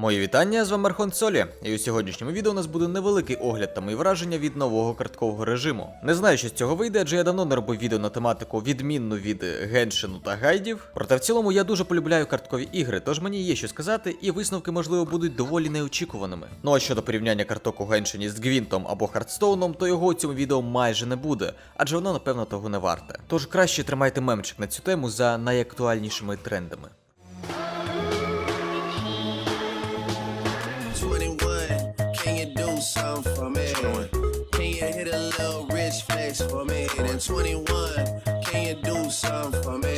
Мої вітання, з вами Архон Солі, і у сьогоднішньому відео у нас буде невеликий огляд та мої враження від нового карткового режиму. Не знаю, що з цього вийде, адже я давно не робив відео на тематику відмінну від геншину та гайдів. Проте в цілому я дуже полюбляю карткові ігри, тож мені є що сказати, і висновки, можливо, будуть доволі неочікуваними. Ну а щодо порівняння карток у геншині з Гвінтом або Хардстоуном, то його у цьому відео майже не буде, адже воно, напевно, того не варте. Тож краще тримайте мемчик на цю тему за найактуальнішими трендами. For me? Can you hit a little rich flex for me? Then 21, can you do something for me?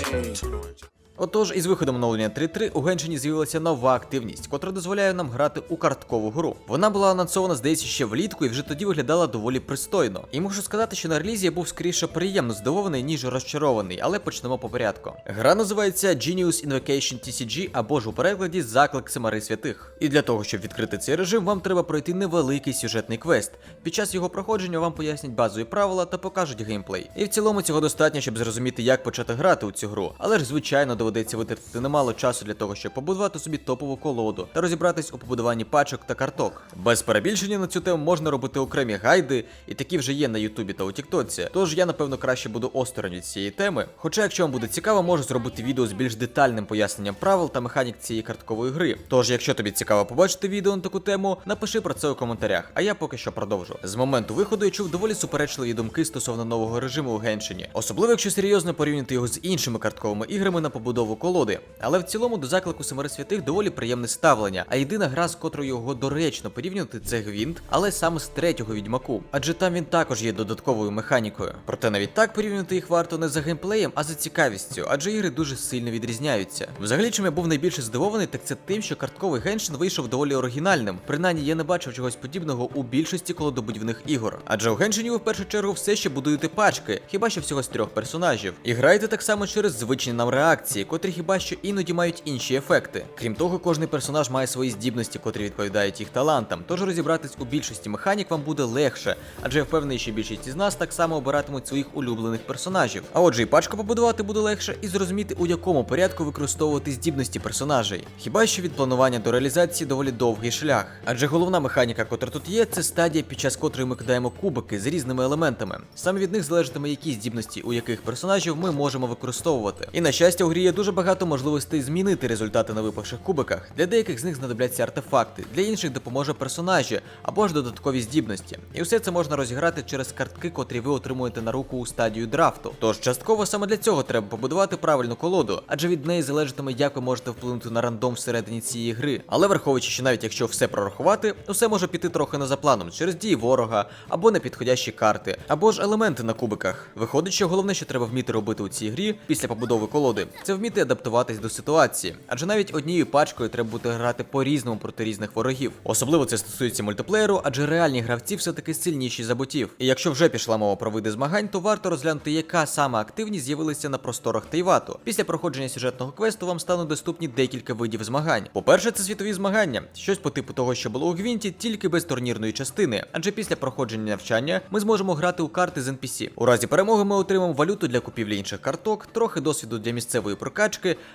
Отож, із виходом оновлення 3.3 у Геншині з'явилася нова активність, котра дозволяє нам грати у карткову гру. Вона була анонсована, здається, ще влітку і вже тоді виглядала доволі пристойно. І можу сказати, що на релізі я був скоріше приємно здивований, ніж розчарований, але почнемо по порядку. Гра називається Genius Invocation TCG або ж у перекладі Заклик Семари Святих. І для того, щоб відкрити цей режим, вам треба пройти невеликий сюжетний квест. Під час його проходження вам пояснять базові правила та покажуть геймплей. І в цілому цього достатньо, щоб зрозуміти, як почати грати у цю гру. Але ж, звичайно, доведеться витратити немало часу для того, щоб побудувати собі топову колоду та розібратись у побудуванні пачок та карток. Без перебільшення на цю тему можна робити окремі гайди, і такі вже є на Ютубі та у Тіктоці. Тож я напевно краще буду осторонь від цієї теми. Хоча, якщо вам буде цікаво, можу зробити відео з більш детальним поясненням правил та механік цієї карткової гри. Тож, якщо тобі цікаво побачити відео на таку тему, напиши про це у коментарях, а я поки що продовжу. З моменту виходу я чув доволі суперечливі думки стосовно нового режиму у Геншині, особливо якщо серйозно порівняти його з іншими картковими іграми на побудову колоди. Але в цілому до заклику Семери святих доволі приємне ставлення. А єдина гра, з котрою його доречно порівнювати, це Гвінт, але саме з третього відьмаку. Адже там він також є додатковою механікою. Проте навіть так порівнювати їх варто не за геймплеєм, а за цікавістю, адже ігри дуже сильно відрізняються. Взагалі, чим я був найбільше здивований, так це тим, що картковий геншин вийшов доволі оригінальним. Принаймні я не бачив чогось подібного у більшості колодобудівних ігор. Адже у геншині ви в першу чергу все ще будуєте пачки, хіба що всього з трьох персонажів. І граєте так само через звичні нам реакції, котрі хіба що іноді мають інші ефекти. Крім того, кожний персонаж має свої здібності, котрі відповідають їх талантам. Тож розібратись у більшості механік вам буде легше, адже я впевнений, що більшість із нас так само обиратимуть своїх улюблених персонажів. А отже, і пачку побудувати буде легше, і зрозуміти, у якому порядку використовувати здібності персонажей. Хіба що від планування до реалізації доволі довгий шлях. Адже головна механіка, котра тут є, це стадія, під час котрої ми кидаємо кубики з різними елементами. Саме від них залежатиме, які здібності у яких персонажів ми можемо використовувати. І на щастя, у грі є дуже багато можливостей змінити результати на випавших кубиках. Для деяких з них знадобляться артефакти, для інших допоможе персонажі або ж додаткові здібності. І все це можна розіграти через картки, котрі ви отримуєте на руку у стадію драфту. Тож частково саме для цього треба побудувати правильну колоду, адже від неї залежатиме, як ви можете вплинути на рандом всередині цієї гри. Але враховуючи, що навіть якщо все прорахувати, усе може піти трохи не за планом через дії ворога, або непідходящі карти, або ж елементи на кубиках. Виходить, що головне, що треба вміти робити у цій грі після побудови колоди, це вміти адаптуватись до ситуації. Адже навіть однією пачкою треба буде грати по-різному проти різних ворогів. Особливо це стосується мультиплеєру, адже реальні гравці все-таки сильніші за ботів. І якщо вже пішла мова про види змагань, то варто розглянути, яка саме активність з'явилася на просторах Тейвату. Після проходження сюжетного квесту вам стануть доступні декілька видів змагань. По-перше, це світові змагання, щось по типу того, що було у Гвінті, тільки без турнірної частини. Адже після проходження навчання ми зможемо грати у карти з NPC. У разі перемоги ми отримаємо валюту для купівлі інших карток, трохи досвіду для місцевої прокачки,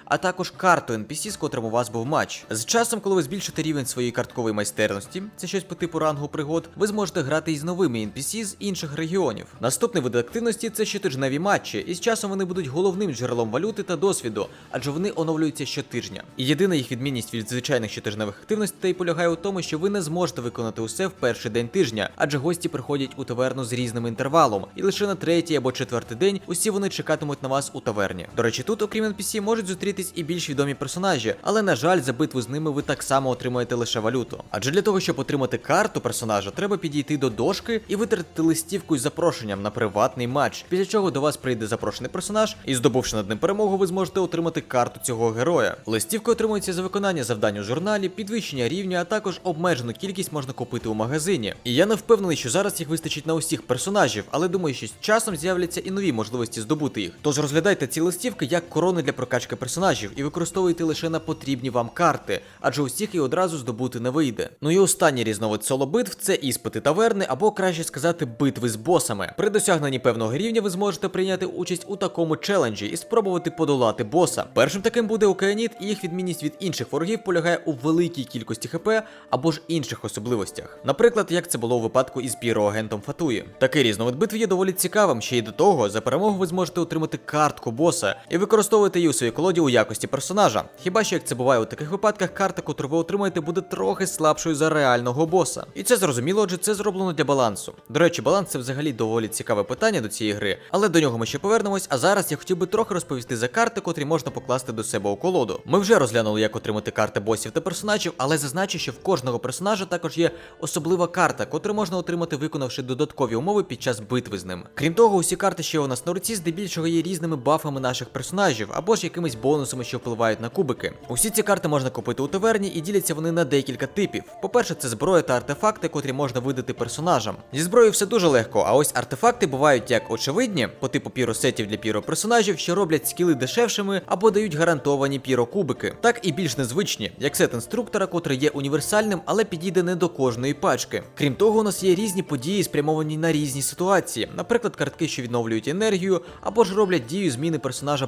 а також карту NPC, з котрим у вас був матч. З часом, коли ви збільшите рівень своєї карткової майстерності, це щось по типу рангу пригод, ви зможете грати із новими NPC з інших регіонів. Наступний вид активності це щотижневі матчі, і з часом вони будуть головним джерелом валюти та досвіду, адже вони оновлюються щотижня. І єдина їх відмінність від звичайних щотижневих активностей полягає у тому, що ви не зможете виконати усе в перший день тижня, адже гості приходять у таверну з різним інтервалом, і лише на третій або четвертий день усі вони чекатимуть на вас у таверні. До речі, тут, окрім NPC, можуть зустрітись і більш відомі персонажі, але на жаль, за битву з ними ви так само отримаєте лише валюту. Адже для того, щоб отримати карту персонажа, треба підійти до дошки і витратити листівку із запрошенням на приватний матч. Після чого до вас прийде запрошений персонаж, і здобувши над ним перемогу, ви зможете отримати карту цього героя. Листівка отримується за виконання завдань у журналі, підвищення рівня, а також обмежену кількість можна купити у магазині. І я не впевнений, що зараз їх вистачить на усіх персонажів, але думаю, що з часом з'являться і нові можливості здобути їх. Тож розглядайте ці листівки як корони для прокачки персонажів і використовуйте лише на потрібні вам карти, адже усіх і одразу здобути не вийде. Ну і останній різновид соло битв це іспити таверни, або краще сказати, битви з босами. При досягненні певного рівня ви зможете прийняти участь у такому челенджі і спробувати подолати боса. Першим таким буде Океаніт, і їх відмінність від інших ворогів полягає у великій кількості ХП або ж інших особливостях. Наприклад, як це було у випадку із піроагентом Фатуї. Такий різновид битви є доволі цікавим, ще й до того, за перемогу ви зможете отримати картку боса і використовувати її у своїй колоді у якості персонажа. Хіба що як це буває у таких випадках, карта, яку ви отримаєте, буде трохи слабшою за реального боса. І це зрозуміло, адже це зроблено для балансу. До речі, баланс це взагалі доволі цікаве питання до цієї гри, але до нього ми ще повернемось. А зараз я хотів би трохи розповісти за карти, котрі можна покласти до себе у колоду. Ми вже розглянули, як отримати карти босів та персонажів, але зазначу, що в кожного персонажа також є особлива карта, котру можна отримати, виконавши додаткові умови під час битви з ним. Крім того, усі карти, що у нас на руці, здебільшого є різними бафами наших персонажів або ж якимись бонусами, що впливають на кубики. Усі ці карти можна купити у таверні і діляться вони на декілька типів. По-перше, це зброя та артефакти, котрі можна видати персонажам. Зі зброєю все дуже легко, а ось артефакти бувають як очевидні, по типу піросетів для піро-персонажів, що роблять скіли дешевшими або дають гарантовані піро-кубики, так і більш незвичні, як сет інструктора, котрий є універсальним, але підійде не до кожної пачки. Крім того, у нас є різні події, спрямовані на різні ситуації, наприклад, картки, що відновлюють енергію, або ж роблять дію зміни персонажа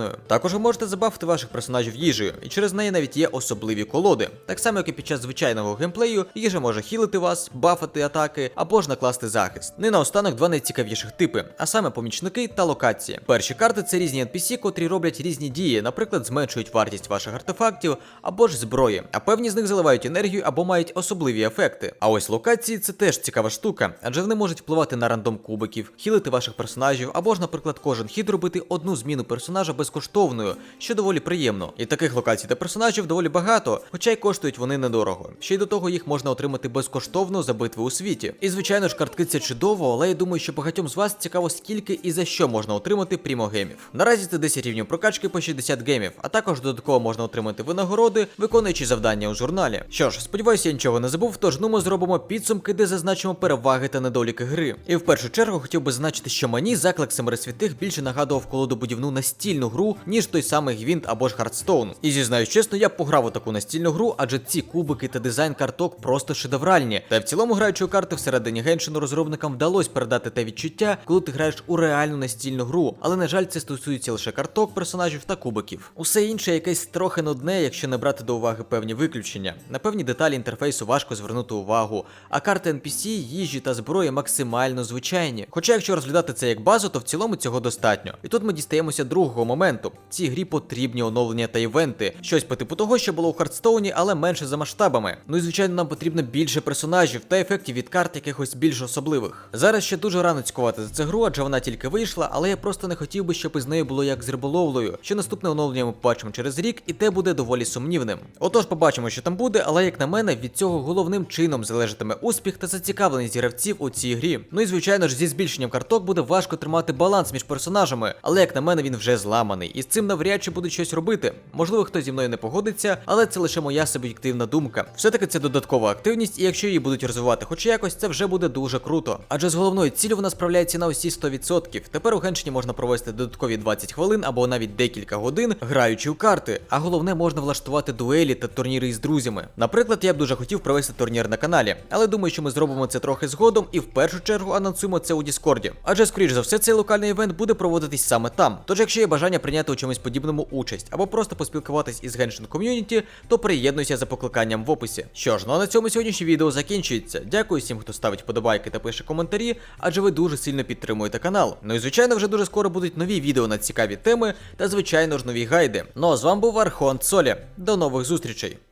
безкоштовною. Також ви можете забавити ваших персонажів їжею, і через неї навіть є особливі колоди. Так само, як і під час звичайного геймплею, їжа може хілити вас, бафати атаки або ж накласти захист. Не наостанок два найцікавіших типи, а саме помічники та локації. Перші карти це різні NPC, котрі роблять різні дії, наприклад, зменшують вартість ваших артефактів або ж зброї, а певні з них заливають енергію або мають особливі ефекти. А ось локації це теж цікава штука, адже вони можуть впливати на рандом кубиків, хілити ваших персонажів, або ж, наприклад, кожен хід робити одну зміну персонажа безкоштовною, що доволі приємно. І таких локацій та персонажів доволі багато, хоча й коштують вони недорого. Ще й до того їх можна отримати безкоштовно за битви у світі. І звичайно ж, картки це чудово, але я думаю, що багатьом з вас цікаво, скільки і за що можна отримати прімогемів. Наразі це 10 рівнів прокачки по 60 гемів, а також додатково можна отримати винагороди, виконуючи завдання у журналі. Що ж, сподіваюся, я нічого не забув, тож ну ми зробимо підсумки, де зазначимо переваги та недоліки гри. І в першу чергу хотів би зазначити, що мені заклик Семери святих більше нагадував колодобудівну настільну гру, ніж той самий Гвінт або ж Хардстоун. І зізнаюсь чесно, я б пограв у таку настільну гру, адже ці кубики та дизайн карток просто шедевральні. Та в цілому граючи у карти всередині геншину розробникам вдалося передати те відчуття, коли ти граєш у реальну настільну гру. Але на жаль, це стосується лише карток, персонажів та кубиків. Усе інше якесь трохи нудне, якщо не брати до уваги певні виключення. На певні деталі інтерфейсу важко звернути увагу, а карти NPC, їжі та зброї максимально звичайні. Хоча, якщо розглядати це як базу, то в цілому цього достатньо. І тут ми дістаємося другого моменту. Цій грі потрібні оновлення та івенти, щось по типу того, що було у Хардстоуні, але менше за масштабами. Ну і звичайно, нам потрібно більше персонажів та ефектів від карт якихось більш особливих. Зараз ще дуже рано цькувати за цю гру, адже вона тільки вийшла, але я просто не хотів би, щоб із нею було як з риболовлею, що наступне оновлення ми побачимо через рік, і те буде доволі сумнівним. Отож, побачимо, що там буде, але як на мене, від цього головним чином залежатиме успіх та зацікавленість гравців у цій грі. Ну і звичайно ж, зі збільшенням карток буде важко тримати баланс між персонажами, але як на мене, він вже зламаний, і з цим навряд чи будуть щось робити. Можливо, хтось зі мною не погодиться, але це лише моя суб'єктивна думка. Все-таки це додаткова активність, і якщо її будуть розвивати хоч якось, це вже буде дуже круто. Адже з головною ціллю вона справляється на усі 100%. Тепер у Геншині можна провести додаткові 20 хвилин або навіть декілька годин, граючи у карти. А головне можна влаштувати дуелі та турніри із друзями. Наприклад, я б дуже хотів провести турнір на каналі, але думаю, що ми зробимо це трохи згодом і в першу чергу анонсуємо це у Діскорді. Адже, скоріш за все, цей локальний івент буде проводитись саме там. Тож, якщо є бажання прийняти у чомусь подібному участь або просто поспілкуватись із Genshin ком'юніті, то приєднуйся за покликанням в описі. Що ж, ну а на цьому сьогоднішнє відео закінчується. Дякую всім, хто ставить вподобайки та пише коментарі, адже ви дуже сильно підтримуєте канал. Ну і звичайно, вже дуже скоро будуть нові відео на цікаві теми та звичайно ж нові гайди. Ну а з вами був Архон Солі. До нових зустрічей.